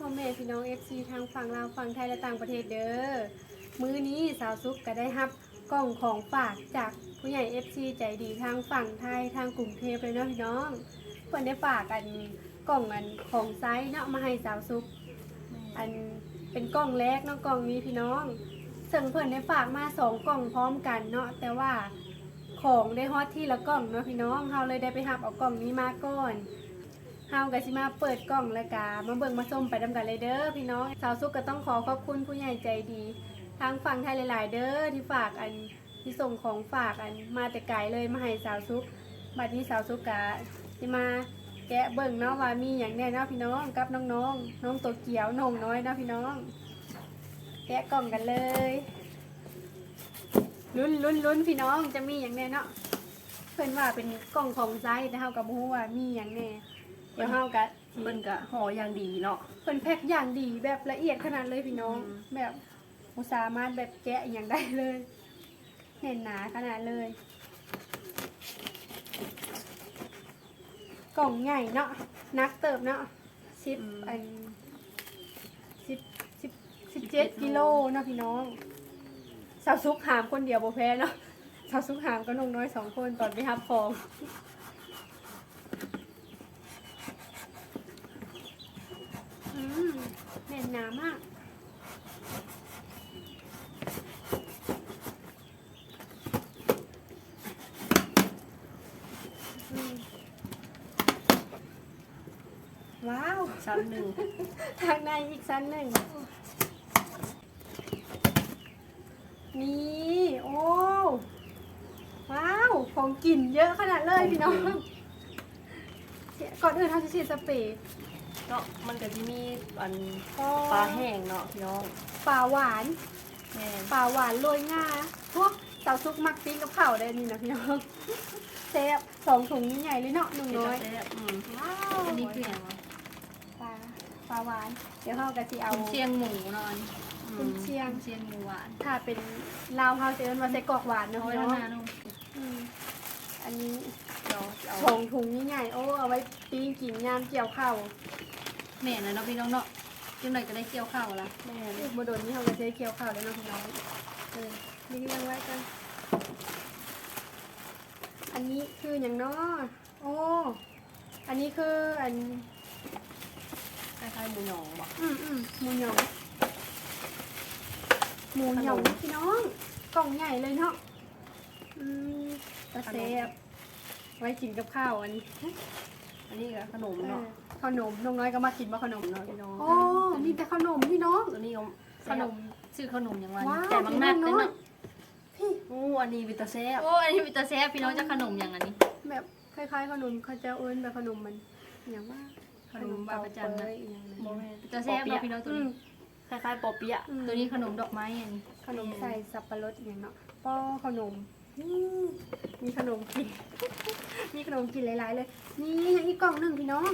พ่อแม่พี่น้อง FC ทางฝั่งลาวฝั่งไทยและต่างประเทศเด้อมื้อนี้สาวซุกก็ได้รับกล่องของฝากจากผู้ใหญ่ FC ใจดีทางฝั่งไทยทางกรุงเทพเลยเนาะพี่น้องเพิ่นได้ฝากกันกล่องอันของไซส์เนาะมาให้สาวซุกอันเป็นกล่องแรกเนาะกล่องนี้พี่น้องซึ่งเพิ่นได้ฝากมาสองกล่องพร้อมกันเนาะแต่ว่าของได้ฮอตที่ละกล่องเนาะพี่น้องเฮาเลยได้ไปหับเอากล่องนี้มาก่อน เฮาก็สิมาเปิดกล่องแล้วก็มาเบิ่งมาส้มไปดำกันเลยเด้อพี่น้องสาวสุกก็ต้องขอขอบคุณผู้ใหญ่ใจดี ทางฝั่งไทยหลาย ๆ เด้อที่ฝากอันที่ส่งของฝากอันมาแต่ไกลเลยมาให้สาวซุกบัดนี้สาวซุกกะสิมาแกะเบิ่งเนาะว่ามีอย่างแน่เนาะพี่น้องกับน้องๆน้องตัวเกียวน้องน้อยเนาะพี่น้อง แกะกล่องกันเลยลุ้นลุ้นลุ้นพี่น้องจะมีอย่างแน่เนาะเพิ่นว่าเป็นกล่องของไซส์แต่เฮากับบ่ฮู้ว่ามีอย่างแน่ เดี๋ยวเฮาก็เพิ่นก็ห่ออย่างดีเนาะเพิ่นแพ็คอย่างดีแบบละเอียดขนาดเลยพี่น้อง อืม แบบบ่สามารถแบบแกะอหย่างได้เลยแน่นหนาขนาดเลย กล่องใหญ่เนาะนักเติบเนาะสิบอันสิบสิบสิบเจ็ดกิโลเนาะพี่น้องสาวซุกหามคนเดียวบ่แพ้เนาะสาวซุกหามก็นงน้อยสองคนตอนไปรับของอืมแน่น หนามากอืมว้าว ชั้นหนึ่ง ทางในอีกชั้นหนึ่ง นี่ โอ้ ว้าว ของกลิ่นเยอะขนาดเลยพี่น้องเสียก่อนอื่นเราจะฉีดสเปรย์ เนาะมันก็สิมีอันก็ปลาแห้งเนาะพี่น้องปลาหวานแม่นปลาหวานโรยง่าพวกสาวซุกมักปิ้งกับเผาวได้นี่นะพี่น้องเซฟสองถุงใหญ่ๆเลยเนาะหนึ่งเป็นน้อยแซ่บอืมว้าวอันนี้คืออย่างวะปลาปลาหวาน เดี๋ยวเขากะสิเอาคุณเชียงหมูนอนคุณเชียง คุณเชียงหมูหวานถ้าเป็นลาวเฮาเซเว่นว่าใส่กรอกหวานเนาะเอาไว้พี่แล้วน้องนะนุ่มอืมอันนี้เดี๋ยวเอาสองถุงใหญ่ๆโอ้ เอาไว้ปิ้งกินยามเกี่ยวข้าว แม่นะเนาะพี่น้องเนาะจังหน่อยก็ได้เกี่ยวข้าวละแม่นบ่โดนนี่เขาก็ใช้เกี่ยวข้าวแล้วเนาะพี่น้องเออนี่เรียงไว้กัน อันนี้คืออย่างเนาะโอ้ อันนี้คืออันคล้ายๆหมูหยองบ่อืมอืมหมูหยองหมูหยองขนมพี่น้องกล่องใหญ่เลยเนาะอืมตะเซบไว้กินกับข้าวอันนี้ อันนี้ก็ขนมเอเนาะอขนมน้องน้อยก็มากินมาขนมเนาะพี่น้องโอ้มีแต่ขนมพี่น้องตัวนี้ก็ขนมชื่อขนมอย่างวะว้าวแต่บางนัดพี่เลยน้องเนาะพี่อู้อันนี้วิตาแซ่บโอ้อันนี้มีแตาแซ่บพี่น้องจะขนมอย่างอันนี้ แบบคล้ายๆขนมเขาจะเอิ้นแบบขนมมันอย่างว่าขนมบาประจันนะเปยอหย่างนั้นบ่แม่นมีแตาแซ่บเนาะพี่น้องตัวอืมนี้คล้ายๆปอเปี๊ยะอืมตัวนี้ขนมดอกไม้อันนี้ขนมใส่สับปะรดอย่างเนาะป้อขนมอื มมีขนมกิน มีขนมกินหลายๆเลย นี่ยังอีกกล่องหนึ่งพี่น้อง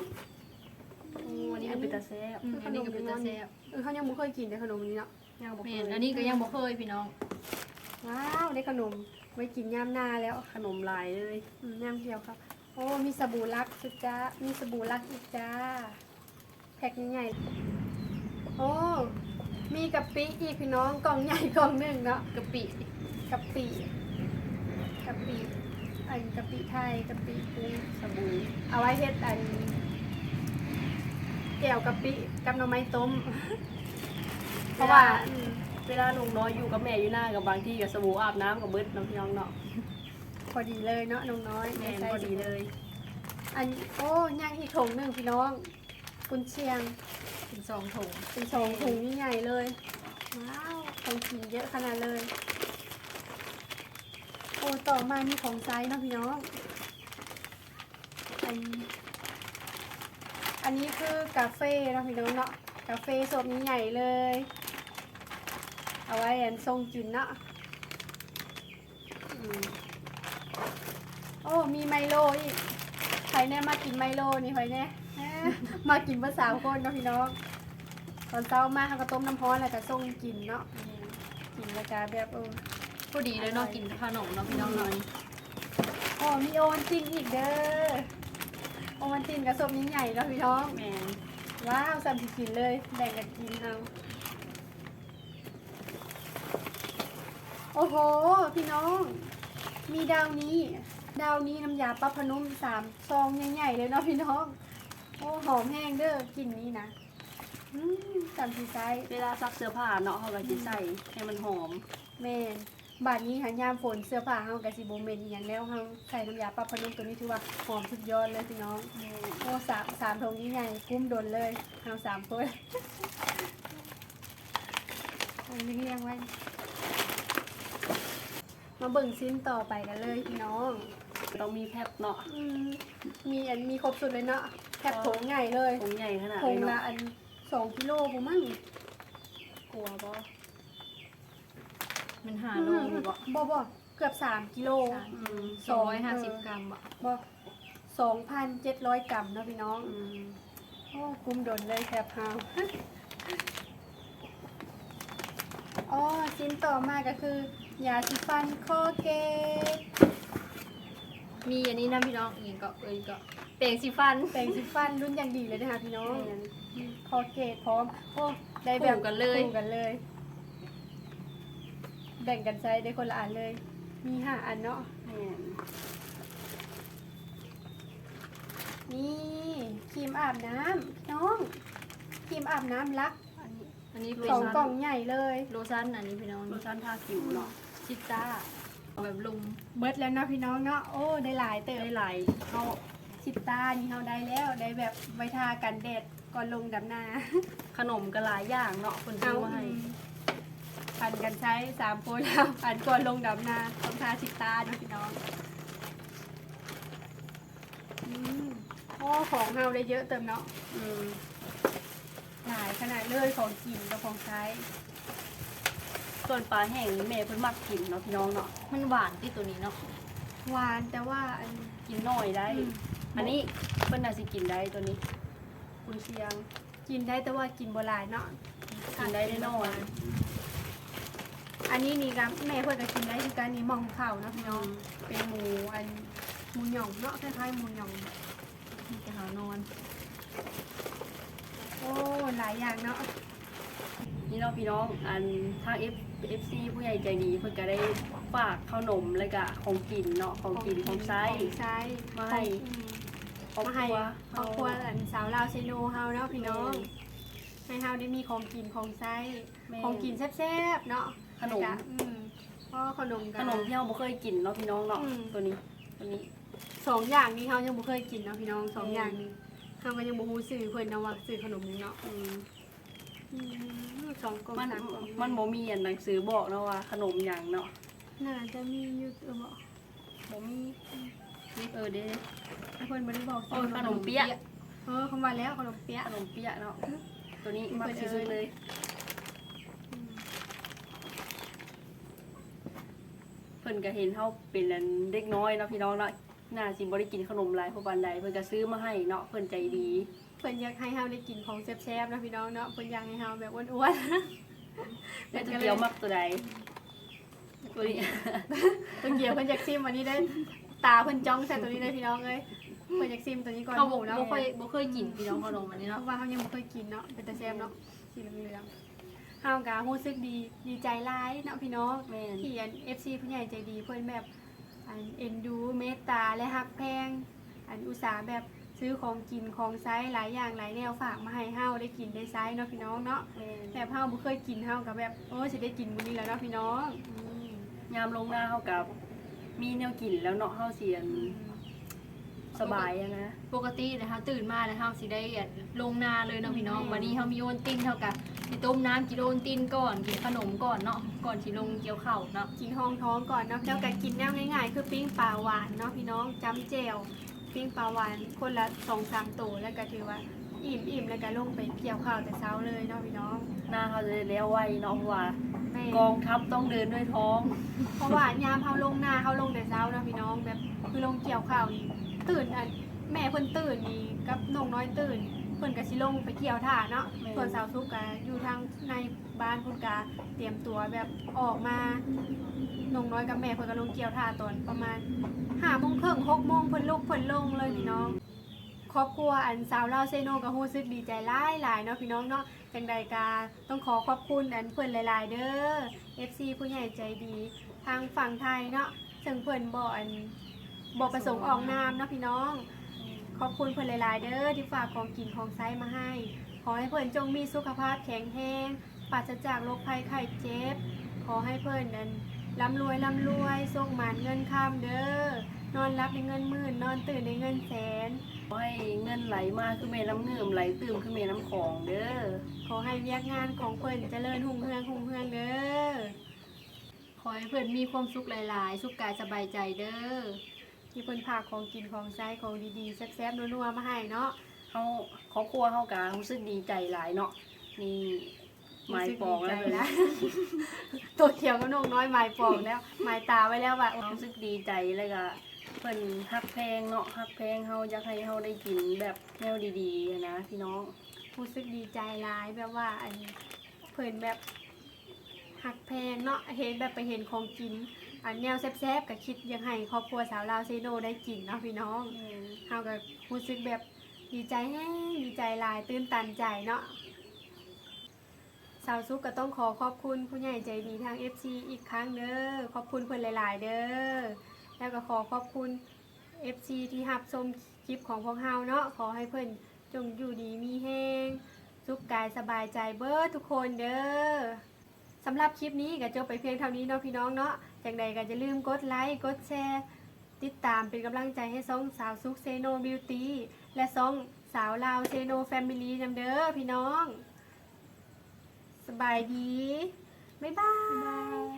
อู้อันนี้ก็วิตาแซ่บอืมอันนี้ก็เป็นแตาแซ่บเออเขายังไม่เคยกินแต่ขนมนี้เนาะย่างบ่แม่เคนยอันนี้ก็ยังบ่เคยพี่น้อง ว้าวได้ขนมไว้กินยามหน้าแล้วขนมลายเลยอืมยามเดียวครับ โอ้มีสบู่รักสุดจ้า มีสบู่รักอีกจ้า แพ็คใหญ่ๆโอ้ มีกะปิอีกพี่น้องกล่องใหญ่กล่องหนึ่งเนาะกะปิกะปิกะปิอันกะปิไทยกะปิปูสบู่เอาไว้เฮ็ดอันแก้วกะปิกับหน่อไม้ต้ม เพราะว่าอืมเวลาลุงน้อยอยู่กับแม่อยู่หน้ากับบางที่กับสบู่อาบน้ำกับเบิดน้องพี่น้องเนาะพอดีเลยเนาะน้องน้อยแม่นใส่พอดีเลย อันโอ้ย่างอีกถุงหนึ่งพี่น้องกุนเชียงเป็นสองถุงเป็นสองถุงนี่ใหญ่เลย ว้าวของกินเยอะขนาดเลยโอ้ ต่อมามีของไซส์นะพี่น้อง อันอันนี้คือกาเฟ่นะพี่น้องเนาะ กาแฟสดนี้ใหญ่เลย เอาไว้อันทรงกินเนาะโอ้ มีไมโลอีก ใครแน่มากินไมโลนี่ใครแน่มากินภาษาคนเนาะพี่น้อง ตอนเช้ามาเขาก็ต้มน้ำร้อนแล้วก็ส่งกินเนาะ กินแล้วก็แบบเออ พอดีเลยเนาะกินขนมเนาะพี่น้องเนาะโอ้มีโอวันตินอีกเด้อโอวันตินกับส้มยิ่งใหญ่เนาะพี่น้องแม่นว้าวสั่นสิกินเลยแบ่งกันกินเอาโอ้โห พี่น้อง มีดาวนี้ ดาวนี้น้ำยาปลาพนุ่มสามซองใหญ่ๆเลยเนาะพี่น้องโอ้หอมแห้งเด้อกลินนี้นะอืมสั่นสีไซเวลาซักเสื้อผ้าเนาะเขาก็สิใส่ให้มันหอมแม่น บาดนี้หายามฝนเสื้อผ้าเฮากับสิโบเมนอหย่างแล้วเฮาใส่น้ำยาปลาพนุ่มตัวนี้ถือว่าหอมสุดยอดเลยพี่น้องโอ้สามสามทงนี้ใหญ่กุ้มโดนเลยเอาสามคนเอาเรียงไว้ มาเบิ่งชิ้นต่อไปกันเลยพี่น้องต้องมีแพบเนาะอืมมีอันมีครบสุดเลยเนาะแคบโถงใหญ่เลยผงใหญ่ขนาดโถนี้งละเนาะอันสองกิโลผมมั้งกลัวบ่ มันหาโลอยู่บ่บ่บ่เกือบสามกิโลอืมสองร้อยห้าสิบกรัมบ่บ่สองพันเจ็ดร้อยกรัมเนาะพี่น้องอืมโอ้กุ้มโดนเลยแคบเฮาอ๋อชิ้นต่อมาก็คือยาสีฟันคอเกตมีอันนี้นะพี่น้องอีกก็เอ้ยก็แปรงสีฟันแปรงสีฟันรุ่นอย่างดีเลยนะคะพี่น้องแม่นคอเกตพร้อมโอ้ได้แบบคู่กันเลยคู่กันเลย แบ่งกันใช้ได้คนละอันเลย มีห้าอันเนาะแม่นนี่ครีมอาบน้ำพี่น้องครีมอาบน้ำลักอันนี้อันนี้สเป็นองกล่องใหญ่เลยโลชั่นอันนี้พี่น้องโลชั่นทาผิวเนาะชิต้าเอาแบบลุมเบิดแล้วเนาะพี่น้องเนาะโอ้ได้หลายเติมได้หลายเขาชิตานี่เขาได้แล้วได้แบบไว้ทากันแดดก่อนลงดำนา ขนมก็หลายอย่างเนาะคนซื้อมาให้ ปันกันใช้สามคนแล้วปันก่อนลงดำนาต้องทาชิตาเนาะพี่น้องอืมโอ้ของเฮาได้เยอะเติมเนาะอืมหลายขนาดเลยของกินกับของใช้ ส่วนปลาแห้งนี่แม่เพิ่นมักกินเนาะพี่น้องเนาะมันหวานที่ตัวนี้เนาะหวานแต่ว่าอันกินน้อยได้อืมอันนี้เพิ่นน่าสิกินได้ตัวนี้ คุณเชียง กินได้แต่ว่ากินโบราณเนาะกินได้ได้น้อย อันนี้นี่ครับแม่เพื่อนก็กินได้คือการนี้มองข่าวเนาะพี่น้องเป็นหมูอันหมูหย่องเนาะคล้ายๆหมูหย่องมีแต่หานอน โอ้หลายอย่างเนาะนี่เนาะพี่น้องอันทาง F FC ผู้ใหญ่ใจดีเพิ่นก็ได้ฝากขนมแล้วก็ของกินเนาะของกินของใช้ของใช้มาให้ของมาให้ครอบครัวอันสาวลาวเซโนเฮาเนาะพี่น้องให้เฮาได้มีของกินของใช้แม่ของกินแซ่บๆเนาะ ขนมแล้วก็อืมเพราะขนมกัขนมที่เราบ่เคยกินเนาะพี่น้องเนาะอืมตัวนี้ตัวนี้ สองอย่างนี้เฮายังบ่เคยกินเนาะพี่น้องสองอืม อย่างนี้เฮาก็ยังบ่ฮู้ชื่อเพิ่นเนาะว่าชื่อขนมนี้เนาะอืมอืมสองกล่องมันสามกล่องมันบ่มีอันหนังสือบอกเนาะว่าขนมหยังเนาะน่าจะมีอยู่เออบ่บ่มีเออเด้เพิ่นบ่ได้บอกโอ้ยขนมเปี๊ยะเออคำว่าแล้วขนมเปี๊ยะขนมเปี๊ยะเนาะตัวนี้มักที่สุดเลย เพิ่นก็เห็นเฮาเป็นอันเด็กน้อยเนาะพี่น้องเนาะน่าสิบ่ได้กินขนมหลายเพราะปานใดเพิ่นก็ซื้อมาให้เนาะเพิ่นใจดี เพิ่นอยากให้เฮาได้กินของแซ่บๆนะพี่น้องเนาะเพิ่นอยากให้เฮาแบบอ้วนแม่ตัวเดียวมักตัวใดตัวนี้ๆตัวเกียวเพิ่นอยากซิมวันนี้ได้ ตาเพิ่นจ้องใส่ตัวนี้เลยพี่น้องเอ้ยเพิ่นอยากซิมตัวนี้ก่อนเขาหบอมูกเนาะบ่เคยบ่เคยกินพี่น้องขนมอันนี้เพเนาะราะว่าเฮายังบ่เคยกินเนาะเป็นตาแซ่บเนาะสีเหลืองๆ เฮาก็รู้สึกดีดีใจหลายเนาะพี่น้องแม่น ที่อัน FC ผู้ใหญ่ใจดีเพิ่นแบบอันเอ็นดูเมตตาและฮักแพง อันอุตสาห์แบบซื้อของกินของใช้หลายอย่างหลายแนวฝากมาให้เฮาได้กินได้ใช้เนาะพี่น้องเนาะแม่นแบบเฮาบ่เคยกินเฮาก็แบบโอ้สิได้กินมื้อนี้แล้วเนาะพี่น้อง ยามลงหน้าเฮากับมีแนวกินแล้วเนาะเฮาเสียน สบายอะนะ ปกตินะคะตื่นมาแล้วเฮาสิได้อันลงนาเลยเนาะพี่น้อง วันนี้เฮามีโอนตินเท่ากับสิต้มน้ำกินโอนตินก่อนกินขนมก่อนเนาะก่อนสิลงเกี่ยวข้าวเนาะกินห้องท้องก่อนเนาะแล้วก็กินแนวง่ายๆ คือปิ้งปลาหวานเนาะพี่น้องจ้ำแจ่วปิ้งปลาหวานคนละ2-3ตัวแล้วก็ถือว่าอิ่มอิ่มแล้วก็ลงไปเกี่ยวข้าวแต่เช้าเลยเนาะพี่น้องหน้าเขาจะได้แล้วไวเนาะเพราะว่าแม่กองทัพต้องเดินด้วยท้อง เพราะว่ายามเฮาลงนาเฮาลงแต่เช้าเนาะพี่น้องแบบคือลงเกี่ยวข้าวนี่ ตื่นอันแม่เพิ่นตื่นนี่กับน้องน้อยตื่น เพิ่นก็สิลงไปเกี่ยวท่าเนาะแม่ ส่วนสาวทุกก็อยู่ทางในบ้านเพิ่นก็เตรียมตัวแบบออกมาน้องน้อยกับแม่เพิ่นก็ลงเกี่ยวท่าตอนประมาณ5โมงครึ่ง6โมงเพิ่นลุกเพิ่นลงเลยพี่น้อง ครอบครัวอันสาวลาวเซโนก็รู้สึกดีใจหลายหลายๆเนาะพี่น้องเนาะจังใดกาต้องขอขอบคุณอันเพิ่นหลาย ๆ เด้อ FC ผู้ใหญ่ใจดี ทางฝั่งไทยเนาะซึ่งเพิ่นบ่อัน บ่ประสงค์ออกนามเนาะพี่น้อง ขอบคุณเพิ่นหลาย ๆ เด้อที่ฝากของกินของใช้มาให้ ขอให้เพิ่นจงมีสุขภาพแข็งแรงปราศจากโรคภัยไข้เจ็บ ขอให้เพิ่นนั้นร่ำรวยร่ำรวยส่งหมานเงินข้ามเด้อนอนรับในเงินหมื่นนอนตื่นในเงินแสน ขอให้เงินไหลมาคือแม่น้ำเงื่อมไหลตื่มคือแม่น้ำของเด้อ ขอให้เวียกงานของเพิ่นเจริญหุ่งเฮืองหุ่งเฮืองเด้อ ขอให้เพิ่นมีความสุขหลาย ๆ สุขกายสบายใจเด้อ ที่เพิ่นพากของกินของใช้ของดีๆแซ่บๆนัวๆมาให้เนาะเฮาครอบครัวเฮากะรู้สึกดีใจหลายเนาะนี่หมายปองแล้วรู้สึกดีใจแล้ว ตัวเขียวก็นกน้อยหมายปองแล้วหมายตาไว้แล้วว่ารู้สึกดีใจแล้วก็เพิ่นฮักแพงเนาะฮักแพงเฮาอยากให้เฮาได้กินแบบแนวดีๆนะพี่น้องรู้สึกดีใจร้ายแบบว่าอันเพิ่นแบบหักแพงเนาะเห็นแบบไปเห็นของกิน อันแนวแซ่บๆก็คิดอยังให้ครอบครัวสาวลาวเซโนได้กินเนาะพี่น้องเฮาก็รู้สึกแบบดีใจแฮงดีใจหลายตื้นตันใจเนาะสาวซุกก็ต้องขอขอบคุณผู้ใหญ่ใจดีทาง FC อีกครั้งเด้อขอบคุณเพิ่นหลาย ๆ เด้อแล้วก็ขอขอบคุณ FC ที่รับชมคลิปของพวกเฮาเนาะขอให้เพิ่นจงอยู่ดีมีแฮงสุขกายสบายใจเบิร์ทุกคนเด้อ สำหรับคลิปนี้ก็จบไปเพียงเท่านี้เนาะพี่น้องเนาะจากใดก็จะลืมกดไลค์กดแชร์ติดตามเป็นกำลังใจให้ซ่องสาวซุกเซโนบิวตี้และซ่องสาวลาวเซโนแฟมิลี่นำเด้อพี่น้อง สบายดี บ๊ายบาย